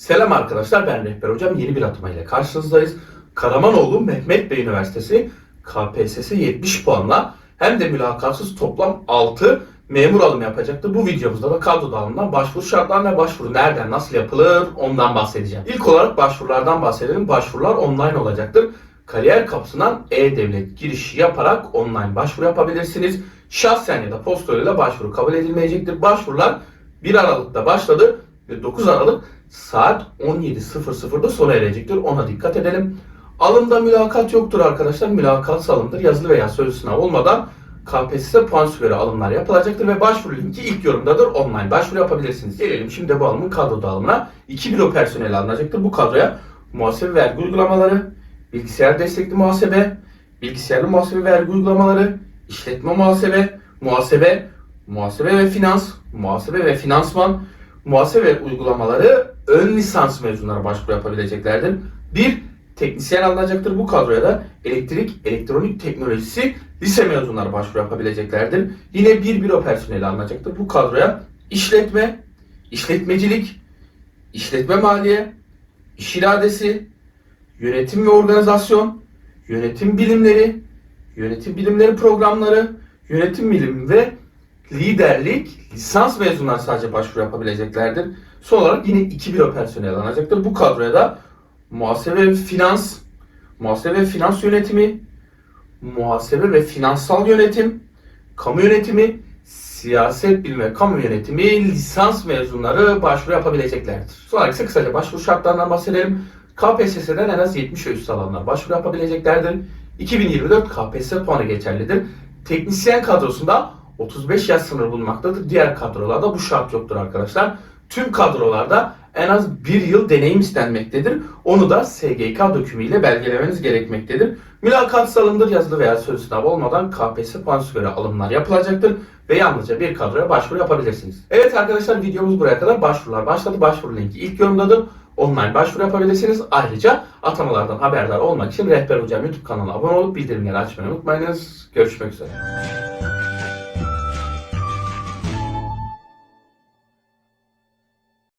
Selam arkadaşlar ben Rehber Hocam yeni bir atama ile karşınızdayız. Karamanoğlu Mehmet Bey Üniversitesi KPSS 70 puanla hem de mülakatsız toplam 6 memur alımı yapacaktı. Bu videomuzda da kadro dağılımından başvuru şartlarına ve başvuru nereden nasıl yapılır ondan bahsedeceğim. İlk olarak başvurulardan bahsedelim. Başvurular online olacaktır. Kariyer kapısından e-devlet girişi yaparak online başvuru yapabilirsiniz. Şahsen ya da posta yoluyla başvuru kabul edilmeyecektir. Başvurular 1 Aralık'ta başladı ve 9 Aralık saat 17.00'da sona erecektir. Ona dikkat edelim. Alımda mülakat yoktur arkadaşlar. Mülakat alımdır. Yazılı veya sözlü sınav olmadan KPSS puan göre alımlar yapılacaktır ve başvuru linki ilk yorumdadır. Online başvuru yapabilirsiniz. Gelelim şimdi bu alımın kadro dağılımına. 2 büro personeli alınacaktır. Bu kadroya muhasebe vergi uygulamaları, bilgisayar destekli muhasebe, bilgisayarlı muhasebe vergi uygulamaları, işletme muhasebe, muhasebe, muhasebe ve finans, muhasebe ve finansman, muhasebe uygulamaları ön lisans mezunları başvuru yapabileceklerdir. Bir teknisyen alınacaktır. Bu kadroya da elektrik, elektronik teknolojisi lise mezunları başvuru yapabileceklerdir. Yine bir büro personeli alınacaktır. Bu kadroya işletme, işletmecilik, işletme maliye, iş iradesi, yönetim ve organizasyon, yönetim bilimleri, yönetim bilimleri programları, yönetim bilimi ve liderlik lisans mezunları sadece başvuru yapabileceklerdir. Son olarak yine iki büro personeli alınacaktır. Bu kadroya da muhasebe finans, muhasebe finans yönetimi, muhasebe ve finansal yönetim, kamu yönetimi, siyaset bilimi ve kamu yönetimi lisans mezunları başvuru yapabileceklerdir. Sonra ise kısaca başvuru şartlarından bahsedelim. KPSS'den en az 70 ve üstü alanlar başvuru yapabileceklerdir. 2024 KPSS puanı geçerlidir. Teknisyen kadrosunda 35 yaş sınırı bulunmaktadır. Diğer kadrolarda bu şart yoktur arkadaşlar. Tüm kadrolarda en az bir yıl deneyim istenmektedir. Onu da SGK dökümüyle belgelemeniz gerekmektedir. Mülakat alımdır yazılı veya sözlü sınav olmadan KPSS puanı göre alımlar yapılacaktır ve yalnızca bir kadroya başvuru yapabilirsiniz. Evet arkadaşlar videomuz buraya kadar başvurular başladı. Başvuru linki ilk yorumdadır. Online başvuru yapabilirsiniz. Ayrıca atamalardan haberdar olmak için Rehber Hocam YouTube kanalına abone olup bildirimleri açmayı unutmayınız. Görüşmek üzere.